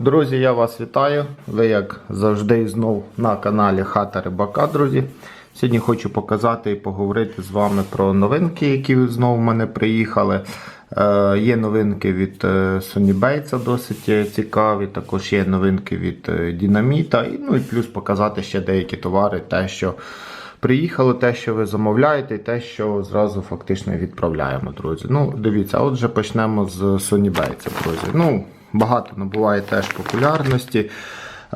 Друзі, я вас вітаю. Ви, як завжди, знов на каналі Хата Рибака, друзі. Сьогодні хочу показати і поговорити з вами про новинки, які знову в мене приїхали. Е, є новинки від е, Bates, досить е, цікаві. Також є новинки від е, Дінаміта. І, ну і плюс показати ще деякі товари, те, що приїхало, те, що ви замовляєте, і те, що зразу фактично відправляємо, друзі. Ну, дивіться, отже, почнемо з Bates, друзі. Ну, багато набуває теж популярності.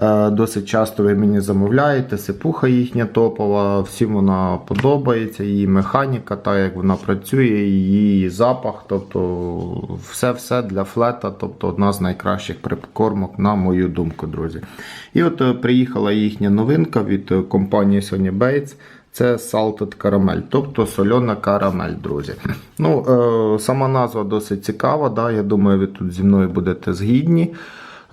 Е, Досить часто ви мені замовляєте, сипуха їхня топова, всім вона подобається, її механіка, та як вона працює, її запах, тобто все-все для флета, тобто одна з найкращих прикормок, на мою думку, друзі. І от е, приїхала їхня новинка від е, компанії Sony Bates. Це salted caramel, тобто сольона карамель, друзі. Ну, е, Сама назва досить цікава, да? я думаю, ви тут зі мною будете згідні.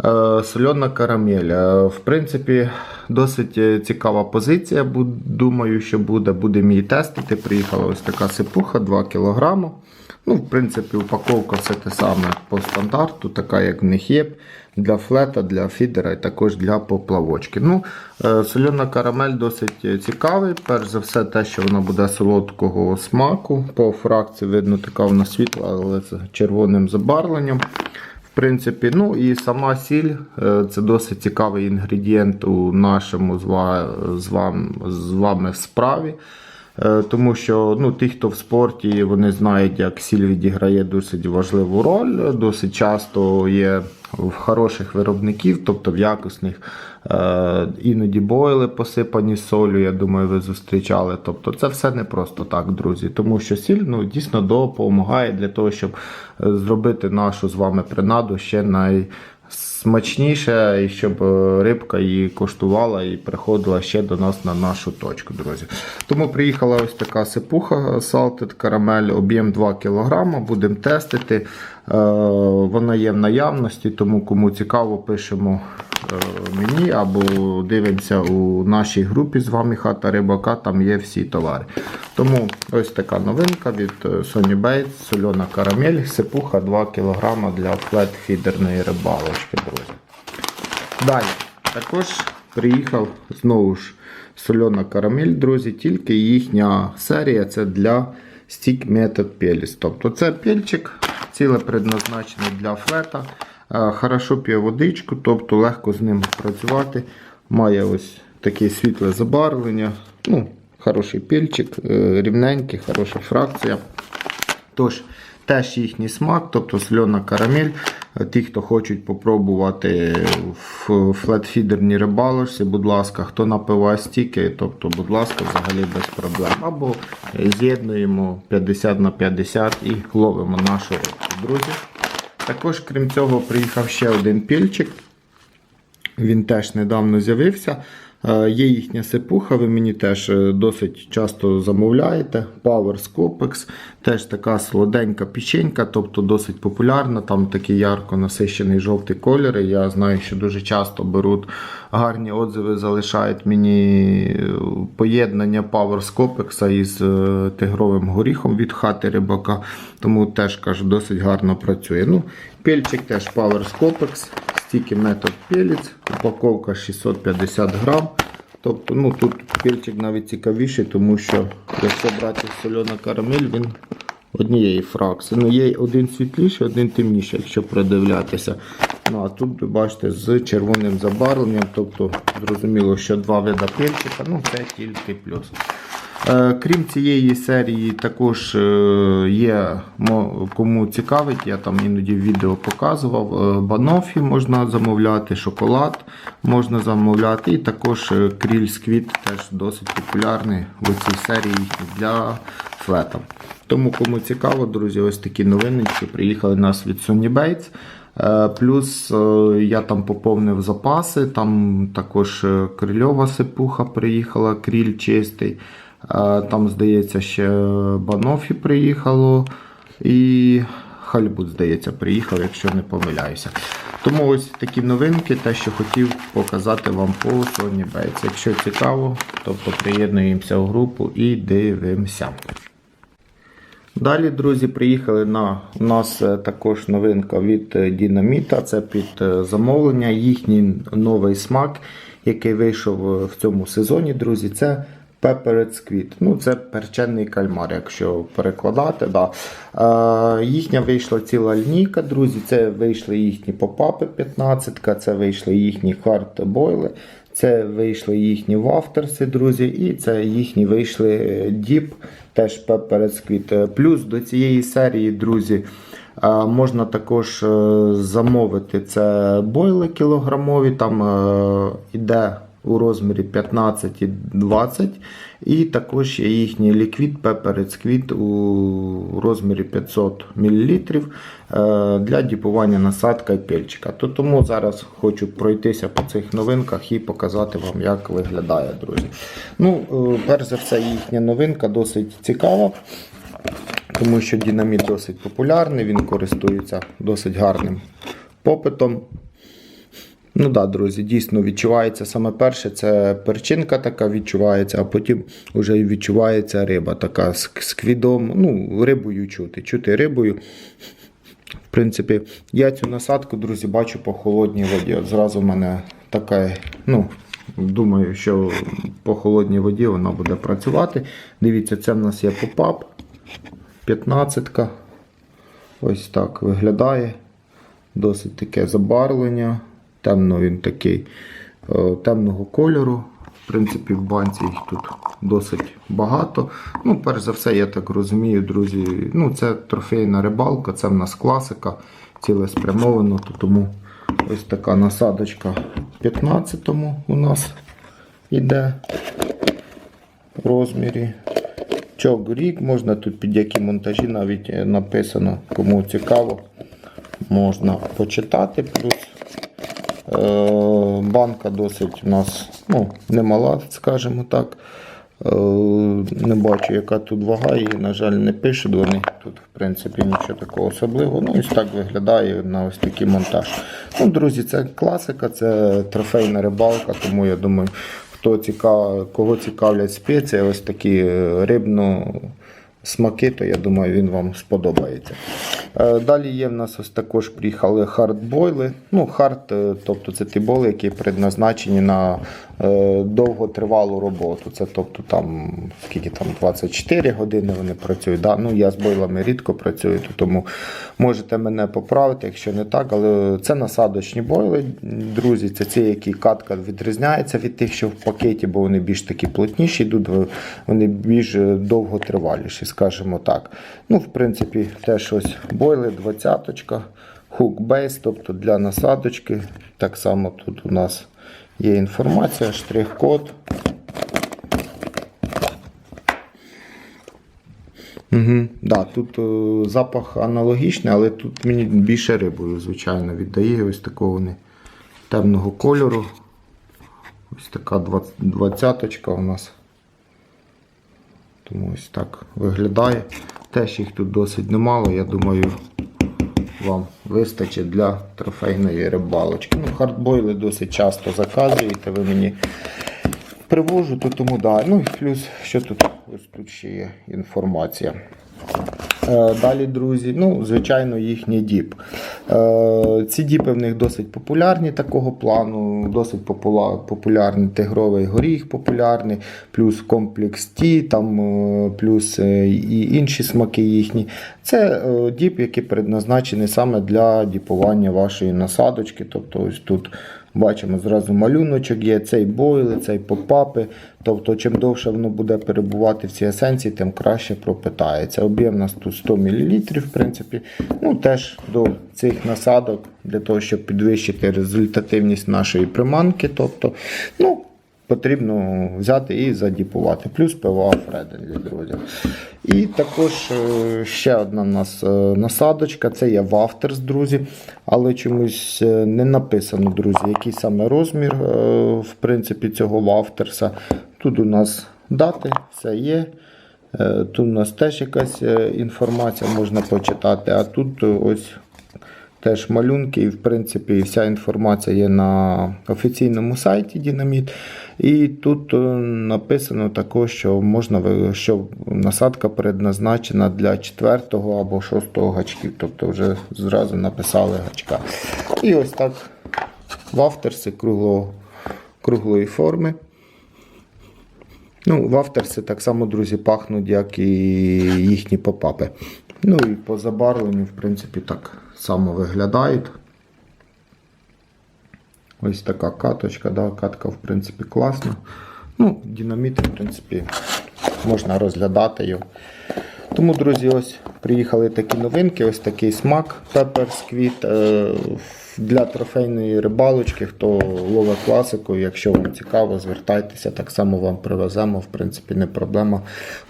Е, Сольона карамель. Е, В принципі, досить е, цікава позиція. бу- Думаю, що буде. Будемо її тестити. Приїхала ось така сипуха 2 кг. Ну, в принципі, упаковка все те саме по стандарту, така як в них є. Для флета, для фідера і також для поплавочки. Ну, е, Сольона карамель досить цікавий. Перш за все, те, що вона буде солодкого смаку. По фракції видно, така вона світла, але з червоним забарвленням. В принципі, ну і сама сіль е, це досить цікавий інгредієнт у нашому з вами, з вами справі. Е, Тому що ну, ті, хто в спорті, вони знають, як сіль відіграє досить важливу роль. Досить часто є в хороших виробників, тобто в якісних е, іноді бойли посипані солью, я думаю, ви зустрічали. Тобто це все не просто так, друзі. Тому що сіль ну, дійсно допомагає для того, щоб е, зробити нашу з вами принаду ще най смачніше, і щоб е, рибка її коштувала і приходила ще до нас на нашу точку, друзі. Тому приїхала ось така сипуха Salted Caramel, об'єм 2 кг. Будемо тестити. Е, Вона є в наявності, тому кому цікаво, пишемо мені або дивимося у нашій групі з вами хата рибака, там є всі товари. Тому ось така новинка від е, Sony Bates, сольона карамель, сипуха 2 кг для флет-фідерної рибалочки, друзі. Далі, також приїхав знову ж сольона карамель, друзі, тільки їхня серія це для Stick Method Pelis. Тобто це пельчик, ціле предназначений для флета. Е, Хорошо п'є водичку, тобто легко з ним працювати. Має ось таке світле забарвлення. Ну, Хороший пельчик, е, рівненький, хороша фракція. Тож, теж їхній смак, тобто сльона карамель. Ті, хто хочуть попробувати в флетфідерній рибалочці, будь ласка, хто напиває стіки, тобто, будь ласка, взагалі без проблем. Або з'єднуємо 50 на 50 і ловимо нашу рибку, друзі. Також, крім цього, приїхав ще один пільчик. Він теж недавно з'явився. Е, Є їхня сипуха, ви мені теж е, досить часто замовляєте. Power Scopex, теж така солоденька печенька, тобто досить популярна. Там такий ярко насищений жовтий колір. Я знаю, що дуже часто беруть гарні отзиви, залишають мені е, поєднання Power Scopex із тигровим горіхом від хати рибака. Тому теж кажу, досить гарно працює. Ну, Пельчик теж Power Scopex. Стільки метод пелець, упаковка 650 грам. Тобто, ну тут пельчик навіть цікавіший, тому що якщо брати сольона карамель, він однієї фракції. Ну, є один світліший, один темніший, якщо продивлятися. Ну, а тут бачите з червоним забарвленням, тобто зрозуміло, що два вида пельчика, ну це тільки плюс. Е, Крім цієї серії, також е, є кому цікавить, я там іноді відео показував. е, Банофі можна замовляти, шоколад можна замовляти, і також кріль сквіт теж досить популярний в цій серії для флета. Тому кому цікаво, друзі, ось такі новиночки приїхали нас від Sony Bates. Плюс я там поповнив запаси, там також крильова сипуха приїхала, кріль чистий. Е, Там, здається, ще Банофі приїхало. І Хальбут, здається, приїхав, якщо не помиляюся. Тому ось такі новинки, те, що хотів показати вам по Sony Bates. Якщо цікаво, тобто приєднуємося в групу і дивимося. Далі, друзі, приїхали на у нас е, також новинка від е, Дінаміта. Це під е, замовлення. Їхній новий смак, який вийшов е, в цьому сезоні, друзі, це Peppered Squid. Ну, це перчений кальмар, якщо перекладати. Да. Е, їхня вийшла ціла лінійка, друзі. Це вийшли їхні попапи 15, це вийшли їхні хардбойли. Це вийшли їхні вафтерси, друзі, і це їхні вийшли е, діп, теж Squid. Е, Плюс до цієї серії, друзі, е, можна також е, замовити це бойли кілограмові, там іде у розмірі 15 і 20. І також є їхній ліквід Peppered Squid у розмірі 500 мл е, для діпування насадка і пельчика. То тому зараз хочу пройтися по цих новинках і показати вам, як виглядає, друзі. Ну, е, перш за все, їхня новинка досить цікава. Тому що динаміт досить популярний, він користується досить гарним попитом. Ну так, да, друзі, дійсно відчувається саме перше, це перчинка така відчувається, а потім вже відчувається риба така з, квідом. Ну, рибою чути. Чути рибою. В принципі, я цю насадку, друзі, бачу по холодній воді. От зразу в мене така, ну, думаю, що по холодній воді вона буде працювати. Дивіться, це в нас є попап 15. Ось так виглядає. Досить таке забарвлення. Темно він такий е, темного кольору. В принципі, в банці їх тут досить багато. Ну, перш за все, я так розумію, друзі. Ну, це трофейна рибалка, це в нас класика, цілеспрямовано, то тому ось така насадочка 15-му у нас іде в розмірі. Чок рік, можна тут під які монтажі навіть е, написано, кому цікаво, можна почитати. Плюс Банка досить у нас ну, немала, скажімо так. Е, Не бачу, яка тут вага, і, на жаль, не пишуть вони. Тут, в принципі, нічого такого особливого. Ну, ось так виглядає на ось такий монтаж. Ну, Друзі, це класика, це трофейна рибалка, тому я думаю, хто цікав... кого цікавлять спеції, ось такі е, рибно смаки, то я думаю, він вам сподобається. Е, Далі є в нас ось також приїхали хардбойли. Ну, хард, е, тобто це ті боли, які предназначені на довготривалу роботу. Це тобто там скільки там 24 години вони працюють. Да? Ну, я з бойлами рідко працюю, тому можете мене поправити, якщо не так. Але це насадочні бойли, друзі. Це ці, які катка відрізняється від тих, що в пакеті, бо вони більш такі плотніші, йдуть, вони більш довготриваліші, скажімо так. Ну, в принципі, теж ось бойли, двадцяточка, хук бейс, тобто для насадочки. Так само тут у нас є інформація, штрих-код. Угу. Да, тут е, запах аналогічний, але тут мені більше рибою, звичайно, віддає ось такого вони темного кольору. Ось така двадцяточка у нас. Тому ось так виглядає. Теж їх тут досить немало, я думаю, вам вистачить для трофейної рибалочки. Ну, Хардбойли досить часто заказуєте, ви мені привожу, то тому да. Ну і плюс, що тут ось тут ще є інформація. Е, Далі, друзі, ну, звичайно, їхній діп. Е, Ці діпи в них досить популярні такого плану, досить популярний тигровий горіх популярний, плюс комплекс Ті, там, е, плюс і інші смаки їхні. Це діп, який предназначений саме для діпування вашої насадочки. Тобто ось тут бачимо зразу малюночок є, цей бойли, цей попапи. Тобто, чим довше воно буде перебувати в цій есенції, тим краще пропитається. Об'єм у нас тут 100 мл, в принципі. Ну, теж до цих насадок для того, щоб підвищити результативність нашої приманки. Тобто, ну, потрібно взяти і задіпувати. Плюс ПВА фреденлі, друзі. І також е, ще одна нас е, насадочка, це є вафтерс, друзі. Але чомусь е, не написано, друзі, який саме розмір в принципі, цього вафтерса. Тут у нас дати, все є. Тут у нас теж якась інформація можна почитати, а тут ось теж малюнки, і в принципі вся інформація є на офіційному сайті Дінаміт. І тут е, написано також, що можна що насадка предназначена для 4 або 6 гачків. Тобто вже зразу написали гачка. І ось так вафтерси круглого, круглої форми. Ну, вафтерси так само, друзі, пахнуть, як і їхні попапи. Ну і по забарвленню, в принципі, так само виглядають. Ось така каточка, да, катка, в принципі, класна. Ну, динаміт, в принципі, можна розглядати його. Тому, друзі, ось приїхали такі новинки, ось такий смак Pepper Squid е, для трофейної рибалочки. Хто ловить класику, якщо вам цікаво, звертайтеся, так само вам привеземо. В принципі, не проблема,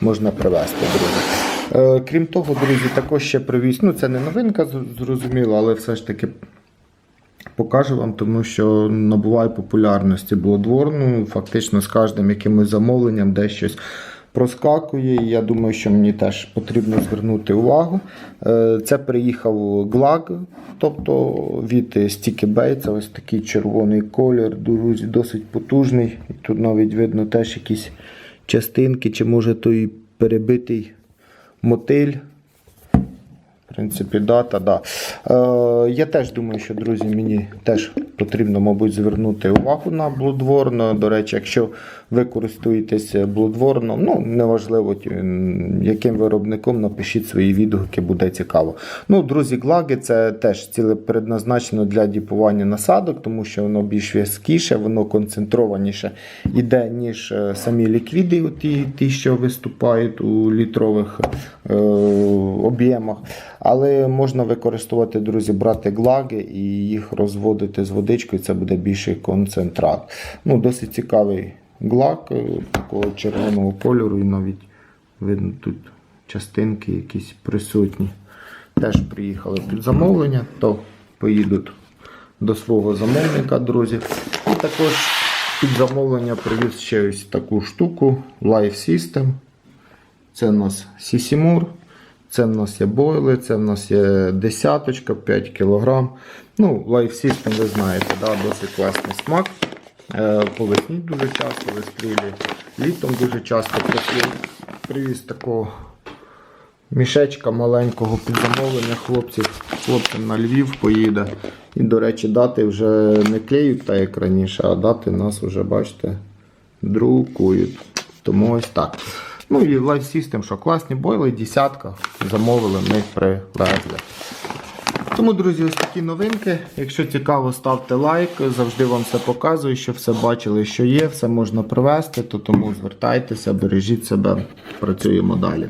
можна привезти, друзі. Е, Крім того, друзі, також ще привіз. Ну, це не новинка, зрозуміло, але все ж таки Покажу вам, тому що набуває популярності Bloodborne. Ну, Фактично з кожним якимось замовленням десь щось проскакує. Я думаю, що мені теж потрібно звернути увагу. Е, Це приїхав Глаг, тобто від Sticky. Це ось такий червоний колір, досить потужний. І тут навіть видно теж якісь частинки, чи може той перебитий мотиль. Принципі, дата, да. Е, я теж думаю, що, друзі, мені теж потрібно, мабуть, звернути увагу на Bloodborne. До речі, якщо ви користуєтесь Bloodborne, ну, неважливо, яким виробником, напишіть свої відгуки, буде цікаво. Ну, друзі, глаги це теж ціле предназначено для діпування насадок, тому що воно більш в'язкіше, воно концентрованіше іде, ніж е, самі ліквіди, ті, ті, що виступають у літрових е, об'ємах. Але можна використовувати, друзі, брати глаги і їх розводити з водичкою, це буде більший концентрат. Ну, Досить цікавий глаг е, такого червоного кольору, і навіть видно тут частинки якісь присутні. Теж приїхали під замовлення, то поїдуть до свого замовника, друзі. І також під замовлення привіз ще ось таку штуку Life System. Це у нас Сісімур, це в нас є бойли, це в нас є десяточка, 5 кг. Ну, Life ви знаєте, да, досить класний смак. Е, По весні дуже часто вистрілює, літом дуже часто привіз такого мішечка маленького під замовлення хлопців. Хлопцям на Львів поїде. І, до речі, дати вже не клеють так, як раніше, а дати нас вже, бачите, друкують. Тому ось так. Ну і Life System, що класні бойли, десятка. Замовили, ми привезли. Тому, друзі, ось такі новинки. Якщо цікаво, ставте лайк. Завжди вам все показую, що все бачили, що є, все можна привезти, то тому звертайтеся, бережіть себе, працюємо далі.